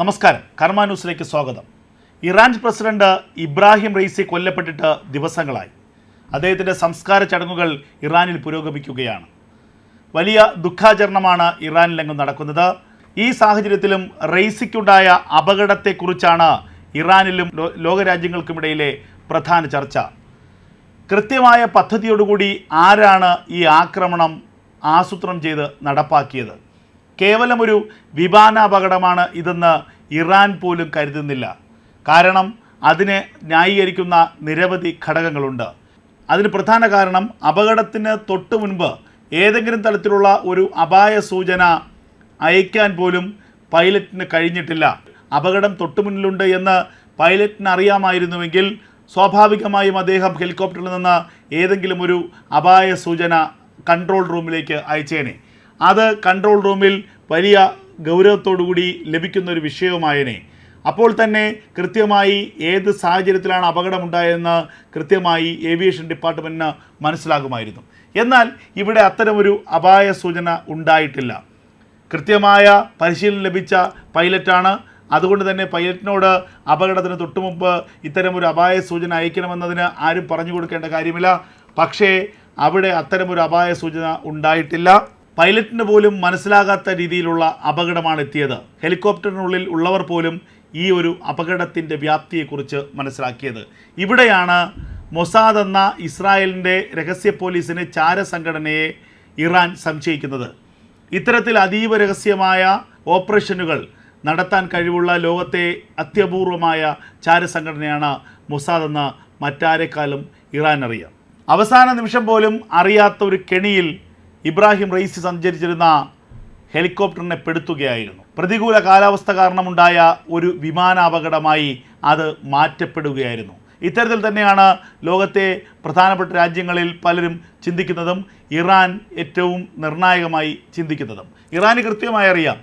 നമസ്കാരം. കർമ്മ ന്യൂസിലേക്ക് സ്വാഗതം. ഇറാൻ പ്രസിഡന്റ് ഇബ്രാഹിം റെയ്സി കൊല്ലപ്പെട്ടിട്ട് ദിവസങ്ങളായി. അദ്ദേഹത്തിന്റെ സംസ്കാര ചടങ്ങുകൾ ഇറാനിൽ പുരോഗമിക്കുകയാണ്. വലിയ ദുഃഖാചരണമാണ് ഇറാനിലെങ്ങും നടക്കുന്നത്. ഈ സാഹചര്യത്തിലും റെയ്സിക്കുണ്ടായ അപകടത്തെക്കുറിച്ചാണ് ഇറാനിലും ലോകരാജ്യങ്ങൾക്കുമിടയിലെ പ്രധാന ചർച്ച. കൃത്യമായ പദ്ധതിയോടുകൂടി ആരാണ് ഈ ആക്രമണം ആസൂത്രണം ചെയ്ത് നടപ്പാക്കിയത്? കേവലം ഒരു വിമാന അപകടമാണ് ഇതെന്ന് ഇറാൻ പോലും കരുതുന്നില്ല. കാരണം അതിനെ ന്യായീകരിക്കുന്ന നിരവധി ഘടകങ്ങളുണ്ട്. അതിന് പ്രധാന കാരണം അപകടത്തിന് തൊട്ടു മുൻപ് ഏതെങ്കിലും തരത്തിലുള്ള ഒരു അപായ സൂചന അയക്കാൻ പോലും പൈലറ്റിന് കഴിഞ്ഞിട്ടില്ല. അപകടം തൊട്ടുമുന്നിലുണ്ട് എന്ന് പൈലറ്റിന് അറിയാമായിരുന്നുവെങ്കിൽ സ്വാഭാവികമായും അദ്ദേഹം ഹെലികോപ്റ്ററിൽ നിന്ന് ഏതെങ്കിലും ഒരു അപായ സൂചന കൺട്രോൾ റൂമിലേക്ക് അയച്ചേനെ. അത് കൺട്രോൾ റൂമിൽ വലിയ ഗൗരവത്തോടുകൂടി ലഭിക്കുന്ന ഒരു വിഷയവുമായനെ. അപ്പോൾ തന്നെ കൃത്യമായി ഏത് സാഹചര്യത്തിലാണ് അപകടമുണ്ടായതെന്ന് കൃത്യമായി ഏവിയേഷൻ ഡിപ്പാർട്ട്മെന്റിന് മനസ്സിലാകുമായിരുന്നു. എന്നാൽ ഇവിടെ അത്തരമൊരു അപായ സൂചന ഉണ്ടായിട്ടില്ല. കൃത്യമായ പരിശീലനം ലഭിച്ച പൈലറ്റാണ്. അതുകൊണ്ട് തന്നെ പൈലറ്റിനോട് അപകടത്തിന് തൊട്ടുമുമ്പ് ഇത്തരമൊരു അപായ സൂചന അയക്കണമെന്നതിന് ആരും പറഞ്ഞു കൊടുക്കേണ്ട കാര്യമില്ല. പക്ഷേ അവിടെ അത്തരമൊരു അപായ സൂചന ഉണ്ടായിട്ടില്ല. പൈലറ്റിന് പോലും മനസ്സിലാകാത്ത രീതിയിലുള്ള അപകടമാണ് എത്തിയത് ഹെലികോപ്റ്ററിനുള്ളിൽ ഉള്ളവർ പോലും ഈ ഒരു അപകടത്തിന്റെ വ്യാപ്തിയെക്കുറിച്ച് മനസ്സിലാക്കിയത്. ഇവിടെയാണ് മൊസാദ് എന്ന ഇസ്രായേലിന്റെ രഹസ്യ പോലീസിനെ ചാരസംഘടനയെ ഇറാൻ സംശയിക്കുന്നത്. ഇത്തരത്തിൽ അതീവ രഹസ്യമായ ഓപ്പറേഷനുകൾ നടത്താൻ കഴിവുള്ള ലോകത്തെ അത്യപൂർവമായ ചാര സംഘടനയാണ് മൊസാദ് എന്ന മറ്റാരെക്കാളും ഇറാൻ അറിയാം. അവസാന നിമിഷം പോലും അറിയാത്ത ഒരു കെണിയിൽ ഇബ്രാഹിം റെയ്സി സഞ്ചരിച്ചിരുന്ന ഹെലികോപ്റ്ററിനെ പെടുത്തുകയായിരുന്നു. പ്രതികൂല കാലാവസ്ഥ കാരണമുണ്ടായ ഒരു വിമാനാപകടമായി അത് മാറ്റപ്പെടുകയായിരുന്നു. ഇത്തരത്തിൽ തന്നെയാണ് ലോകത്തെ പ്രധാനപ്പെട്ട രാജ്യങ്ങളിൽ പലരും ചിന്തിക്കുന്നതും ഇറാൻ ഏറ്റവും നിർണായകമായി ചിന്തിക്കുന്നതും. ഇറാന് കൃത്യമായി അറിയാം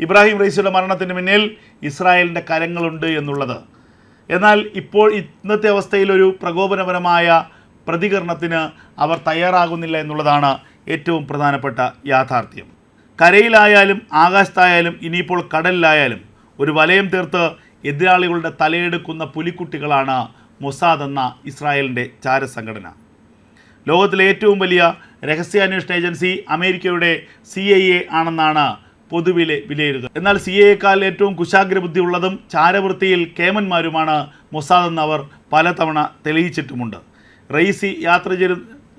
ഇബ്രാഹിം റൈസിയുടെ മരണത്തിന് പിന്നിൽ ഇസ്രായേലിന്റെ കരങ്ങളുണ്ട് എന്നുള്ളത്. എന്നാൽ ഇപ്പോൾ ഇന്നത്തെ അവസ്ഥയിൽ ഒരു പ്രകോപനപരമായ പ്രതികരണത്തിന് അവർ തയ്യാറാകുന്നില്ല എന്നുള്ളതാണ് ഏറ്റവും പ്രധാനപ്പെട്ട യാഥാർത്ഥ്യം. കരയിലായാലും ആകാശത്തായാലും ഇനിയിപ്പോൾ കടലിലായാലും ഒരു വലയം തീർത്ത് എതിരാളികളുടെ തലയെടുക്കുന്ന പുലിക്കുട്ടികളാണ് മൊസാദ് എന്ന ഇസ്രായേലിന്റെ ചാരസംഘടന. ലോകത്തിലെ ഏറ്റവും വലിയ രഹസ്യാന്വേഷണ ഏജൻസി അമേരിക്കയുടെ സി ഐ എ ആണെന്നാണ് പൊതുവിലെ വിലയിരുത്തുന്നത് എന്നാൽ സി എക്കാൾ ഏറ്റവും കുശാഗ്രബുദ്ധിയുള്ളതും ചാരവൃത്തിയിൽ കേമന്മാരുമാണ് മൊസാദ് എന്നവർ പലതവണ തെളിയിച്ചിട്ടുമുണ്ട്. റെയ്സി യാത്ര ചെയ്ത്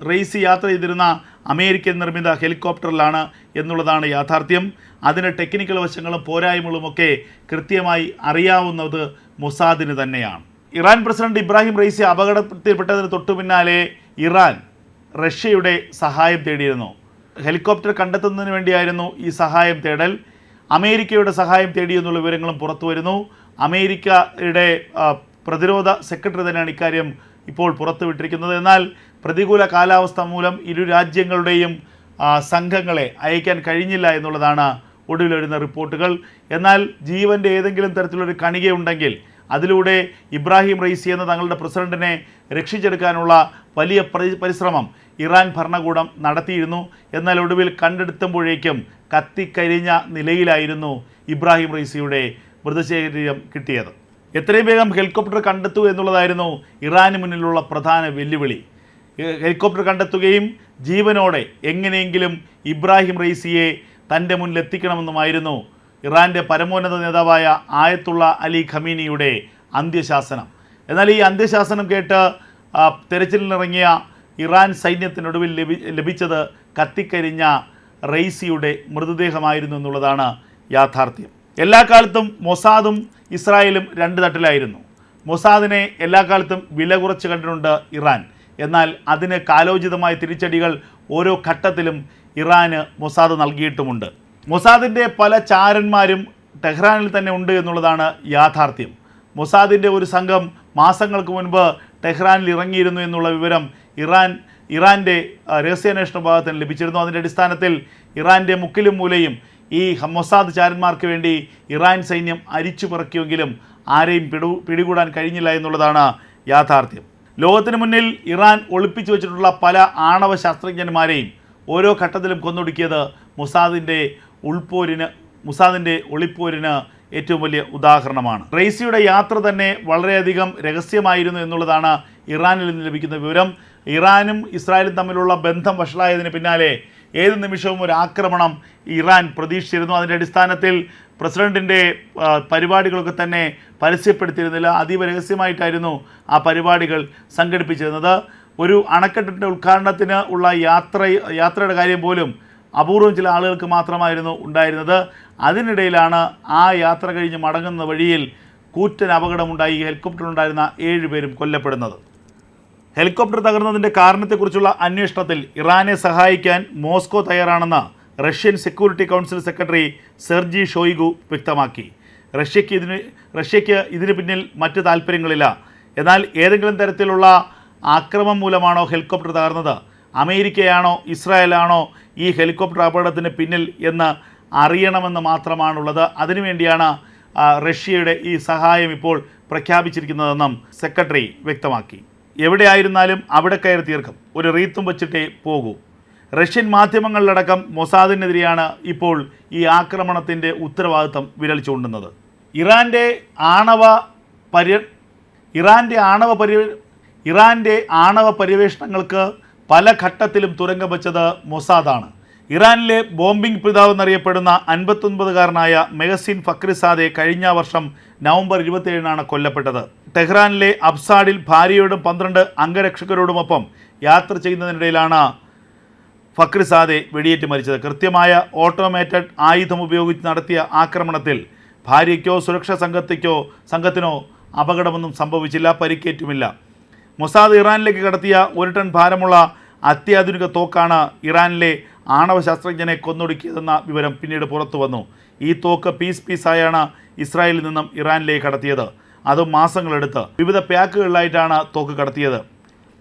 റെയ്സി യാത്ര ചെയ്തിരുന്ന അമേരിക്കൻ നിർമ്മിത ഹെലികോപ്റ്ററിലാണ് എന്നുള്ളതാണ് യാഥാർത്ഥ്യം. അതിന് ടെക്നിക്കൽ വശങ്ങളും പോരായ്മകളുമൊക്കെ കൃത്യമായി അറിയാവുന്നത് മൊസാദിന് തന്നെയാണ്. ഇറാൻ പ്രസിഡന്റ് ഇബ്രാഹിം റൈസി അപകടത്തിൽപ്പെട്ടതിന് തൊട്ടു പിന്നാലെ ഇറാൻ റഷ്യയുടെ സഹായം തേടിയിരുന്നു. ഹെലികോപ്റ്റർ കണ്ടെത്തുന്നതിന് വേണ്ടിയായിരുന്നു ഈ സഹായം തേടൽ. അമേരിക്കയുടെ സഹായം തേടിയെന്നുള്ള വിവരങ്ങളും പുറത്തു വരുന്നു. അമേരിക്കയുടെ പ്രതിരോധ സെക്രട്ടറി തന്നെയാണ് ഇക്കാര്യം ഇപ്പോൾ പുറത്തുവിട്ടിരിക്കുന്നത്. എന്നാൽ പ്രതികൂല കാലാവസ്ഥ മൂലം ഇരു രാജ്യങ്ങളുടെയും സംഘങ്ങളെ അയക്കാൻ കഴിഞ്ഞില്ല എന്നുള്ളതാണ് ഒടുവിൽ വരുന്ന റിപ്പോർട്ടുകൾ. എന്നാൽ ജീവന്റെ ഏതെങ്കിലും തരത്തിലൊരു കണികയുണ്ടെങ്കിൽ അതിലൂടെ ഇബ്രാഹിം റൈസി എന്ന തങ്ങളുടെ പ്രസിഡന്റിനെ രക്ഷിച്ചെടുക്കാനുള്ള വലിയ പരിശ്രമം ഇറാൻ ഭരണകൂടം നടത്തിയിരുന്നു. എന്നാൽ ഒടുവിൽ കണ്ടെടുത്തുമ്പോഴേക്കും കത്തിക്കരിഞ്ഞ നിലയിലായിരുന്നു ഇബ്രാഹിം റൈസിയുടെ മൃതശരീരം കിട്ടിയത്. എത്രയും വേഗം ഹെലികോപ്റ്റർ കണ്ടെത്തൂ എന്നുള്ളതായിരുന്നു ഇറാന് മുന്നിലുള്ള പ്രധാന വെല്ലുവിളി. ഹെലികോപ്റ്റർ കണ്ടെത്തുകയും ജീവനോടെ എങ്ങനെയെങ്കിലും ഇബ്രാഹിം റൈസിയെ തന്റെ മുന്നിലെത്തിക്കണമെന്നുമായിരുന്നു ഇറാന്റെ പരമോന്നത നേതാവായ ആയത്തുള്ള അലി ഖമീനിയുടെ അന്ത്യശാസനം. എന്നാൽ ഈ അന്ത്യശാസനം കേട്ട് തെരച്ചിലിനിറങ്ങിയ ഇറാൻ സൈന്യത്തിനൊടുവിൽ ലഭി ലഭിച്ചത് കത്തിക്കരിഞ്ഞ റെയ്സിയുടെ മൃതദേഹമായിരുന്നു എന്നുള്ളതാണ് യാഥാർത്ഥ്യം. എല്ലാ കാലത്തും മൊസാദും ഇസ്രായേലും രണ്ട് തട്ടിലായിരുന്നു. മൊസാദിനെ എല്ലാ കാലത്തും വില കുറച്ച് കണ്ടിട്ടുണ്ട് ഇറാൻ. എന്നാൽ അതിന് കാലോചിതമായ തിരിച്ചടികൾ ഓരോ ഘട്ടത്തിലും ഇറാന് മൊസാദ് നൽകിയിട്ടുമുണ്ട്. മൊസാദിന്റെ പല ചാരന്മാരും ടെഹ്റാനിൽ തന്നെ ഉണ്ട് എന്നുള്ളതാണ് യാഥാർത്ഥ്യം. മൊസാദിന്റെ ഒരു സംഘം മാസങ്ങൾക്ക് മുൻപ് ടെഹ്റാനിൽ ഇറങ്ങിയിരുന്നു എന്നുള്ള വിവരം ഇറാൻ ഇറാന്റെ രഹസ്യാന്വേഷണ വിഭാഗത്തിന് ലഭിച്ചിരുന്നു. അതിന്റെ അടിസ്ഥാനത്തിൽ ഇറാന്റെ മുക്കിലും മൂലയും ഈ മൊസാദ് ചാരന്മാർക്ക് വേണ്ടി ഇറാൻ സൈന്യം അരിച്ചു പറക്കിയെങ്കിലും ആരെയും പിടു പിടികൂടാൻ കഴിഞ്ഞില്ല എന്നുള്ളതാണ് യാഥാർത്ഥ്യം. ലോകത്തിന് മുന്നിൽ ഇറാൻ ഒളിപ്പിച്ചു വെച്ചിട്ടുള്ള പല ആണവ ശാസ്ത്രജ്ഞന്മാരെയും ഓരോ ഘട്ടത്തിലും കൊന്നൊടുക്കിയത് മുസാദിന്റെ ഉൾപോരിന് മുസാദിന്റെ ഒളിപ്പോരിന് ഏറ്റവും വലിയ ഉദാഹരണമാണ്. റെയ്സിയുടെ യാത്ര തന്നെ വളരെയധികം രഹസ്യമായിരുന്നു എന്നുള്ളതാണ് ഇറാനിൽ നിന്ന് ലഭിക്കുന്ന വിവരം. ഇറാനും ഇസ്രായേലും തമ്മിലുള്ള ബന്ധം വഷളായതിന് പിന്നാലെ ഏത് നിമിഷവും ഒരു ആക്രമണം ഇറാൻ പ്രതീക്ഷിച്ചിരുന്നു. അതിന്റെ അടിസ്ഥാനത്തിൽ പ്രസിഡന്റിന്റെ പരിപാടികളൊക്കെ തന്നെ പരസ്യപ്പെടുത്തിയിരുന്നില്ല. അതീവ രഹസ്യമായിട്ടായിരുന്നു ആ പരിപാടികൾ സംഘടിപ്പിച്ചിരുന്നത്. ഒരു അണക്കെട്ടിന്റെ ഉദ്ഘാടനത്തിന് ഉള്ള യാത്ര യാത്രയുടെ കാര്യം പോലും അപൂർവം ചില ആളുകൾക്ക് മാത്രമായിരുന്നു ഉണ്ടായിരുന്നത്. അതിനിടയിലാണ് ആ യാത്ര കഴിഞ്ഞ് മടങ്ങുന്ന വഴിയിൽ കൂറ്റൻ അപകടമുണ്ടായി. ഹെലികോപ്റ്ററിലുണ്ടായിരുന്ന ഏഴുപേരും കൊല്ലപ്പെടുന്നത്. ഹെലികോപ്റ്റർ തകർന്നതിന്റെ കാരണത്തെക്കുറിച്ചുള്ള അന്വേഷണത്തിൽ ഇറാനെ സഹായിക്കാൻ മോസ്കോ തയ്യാറാണെന്ന് Russian security council secretary Sergei Shoigu വ്യക്തമാക്കി. റഷ്യയ്ക്ക് ഇതിന് റഷ്യയ്ക്ക് ഇതിന് പിന്നിൽ മറ്റ് താല്പര്യങ്ങളില്ല എന്നാൽ ഏതെങ്കിലും തരത്തിലുള്ള ആക്രമം മൂലമാണോ ഹെലികോപ്റ്റർ തകർന്നത്? അമേരിക്കയാണോ ഇസ്രായേലാണോ ഈ ഹെലികോപ്റ്റർ അപകടത്തിന് പിന്നിൽ എന്ന് അറിയണമെന്ന് മാത്രമാണുള്ളത്. അതിനുവേണ്ടിയാണ് റഷ്യയുടെ ഈ സഹായം ഇപ്പോൾ പ്രഖ്യാപിച്ചിരിക്കുന്നതെന്നും സെക്രട്ടറി വ്യക്തമാക്കി. എവിടെയായിരുന്നാലും അവിടെ കയറി തീർക്കും. ഒരു റീത്തും വച്ചിട്ടേ പോകൂ. റഷ്യൻ മാധ്യമങ്ങളിലടക്കം മൊസാദിനെതിരെയാണ് ഇപ്പോൾ ഈ ആക്രമണത്തിന്റെ ഉത്തരവാദിത്തം വിരൽ ചൂണ്ടുന്നത് ഇറാന്റെ ആണവ പര്യ ഇറാന്റെ ആണവ പര്യ ഇറാന്റെ ആണവ പര്യവേഷണങ്ങൾക്ക് പല ഘട്ടത്തിലും തുരങ്കം വെച്ചത് മൊസാദാണ്. ഇറാനിലെ ബോംബിംഗ് പിതാവ് എന്നറിയപ്പെടുന്ന അൻപത്തൊൻപതുകാരനായ മെഹസിൻ ഫക്രിസാദെ കഴിഞ്ഞ വർഷം നവംബർ ഇരുപത്തിയേഴിനാണ് കൊല്ലപ്പെട്ടത്. ടെഹ്റാനിലെ അബ്സാഡിൽ ഭാര്യയോടും പന്ത്രണ്ട് അംഗരക്ഷകരോടുമൊപ്പം യാത്ര ചെയ്യുന്നതിനിടയിലാണ് ഫക്രിസാദെ വെടിയേറ്റ് മരിച്ചത്. കൃത്യമായ ഓട്ടോമേറ്റഡ് ആയുധം ഉപയോഗിച്ച് നടത്തിയ ആക്രമണത്തിൽ ഭാര്യയ്ക്കോ സുരക്ഷാ സംഘത്തേക്കോ സംഘത്തിനോ അപകടമൊന്നും സംഭവിച്ചില്ല പരിക്കേറ്റുമില്ല. മൊസാദ് ഇറാനിലേക്ക് കടത്തിയ ഒരു ടൺ ഭാരമുള്ള അത്യാധുനിക തോക്കാണ് ഇറാനിലെ ആണവ ശാസ്ത്രജ്ഞനെ കൊന്നൊടുക്കിയതെന്ന വിവരം പിന്നീട് പുറത്തു വന്നു. ഈ തോക്ക് പീസ് പീസായാണ് ഇസ്രായേലിൽ നിന്നും ഇറാനിലേക്ക് കടത്തിയത്. അതും മാസങ്ങളെടുത്ത്. വിവിധ പാക്കുകളിലായിട്ടാണ് തോക്ക് കടത്തിയത്.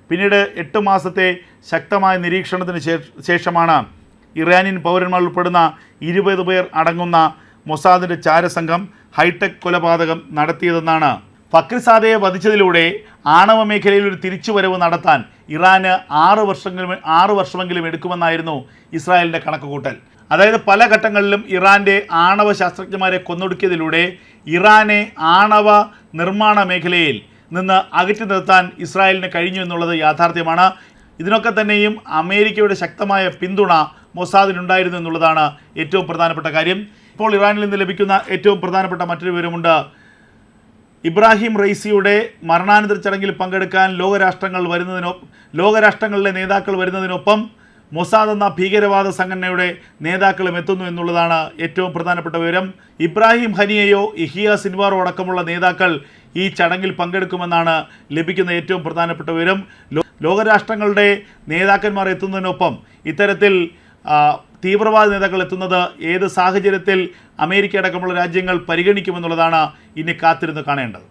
പിന്നീട് എട്ട് മാസത്തെ ശക്തമായ നിരീക്ഷണത്തിന് ശേഷമാണ് ഇറാനിയൻ പൗരന്മാർ ഉൾപ്പെടുന്ന ഇരുപത് പേർ അടങ്ങുന്ന മൊസാദിന്റെ ചാരസംഘം ഹൈടെക് കൊലപാതകം നടത്തിയതെന്നാണ്. ഫക്രിസാദയെ വധിച്ചതിലൂടെ ആണവ മേഖലയിൽ ഒരു തിരിച്ചുവരവ് നടത്താൻ ഇറാന് ആറ് വർഷമെങ്കിലും ആറ് വർഷമെങ്കിലും എടുക്കുമെന്നായിരുന്നു ഇസ്രായേലിന്റെ കണക്കുകൂട്ടൽ. അതായത് പല ഘട്ടങ്ങളിലും ഇറാന്റെ ആണവ ശാസ്ത്രജ്ഞന്മാരെ കൊന്നൊടുക്കിയതിലൂടെ ഇറാനെ ആണവ നിർമ്മാണ മേഖലയിൽ നിന്ന് അകറ്റി നിർത്താൻ ഇസ്രായേലിന് കഴിഞ്ഞു എന്നുള്ളത് യാഥാർത്ഥ്യമാണ്. ഇതിനൊക്കെ തന്നെയും അമേരിക്കയുടെ ശക്തമായ പിന്തുണ മൊസാദിനുണ്ടായിരുന്നു എന്നുള്ളതാണ് ഏറ്റവും പ്രധാനപ്പെട്ട കാര്യം. ഇപ്പോൾ ഇറാനിൽ നിന്ന് ലഭിക്കുന്ന ഏറ്റവും പ്രധാനപ്പെട്ട മറ്റൊരു വിവരമുണ്ട്. ഇബ്രാഹിം റൈസിയുടെ മരണാനന്തര ചടങ്ങിൽ പങ്കെടുക്കാൻ ലോകരാഷ്ട്രങ്ങൾ വരുന്നതിനൊപ്പം ലോകരാഷ്ട്രങ്ങളിലെ നേതാക്കൾ വരുന്നതിനൊപ്പം മൊസാദ് എന്ന ഭീകരവാദ സംഘടനയുടെ നേതാക്കളും എത്തുന്നു എന്നുള്ളതാണ് ഏറ്റവും പ്രധാനപ്പെട്ട വിവരം. ഇബ്രാഹിം ഹനിയയോ ഇഹിയ സിൻവാറോ അടക്കമുള്ള നേതാക്കൾ ഈ ചടങ്ങിൽ പങ്കെടുക്കുമെന്നാണ് ലഭിക്കുന്ന ഏറ്റവും പ്രധാനപ്പെട്ട വിവരം. ലോകരാഷ്ട്രങ്ങളുടെ നേതാക്കന്മാർ എത്തുന്നതിനൊപ്പം ഇത്തരത്തിൽ തീവ്രവാദ നേതാക്കൾ എത്തുന്നത് ഏത് സാഹചര്യത്തിൽ അമേരിക്ക അടക്കമുള്ള രാജ്യങ്ങൾ പരിഗണിക്കുമെന്നുള്ളതാണ് ഇനി കാത്തിരുന്ന് കാണേണ്ടത്.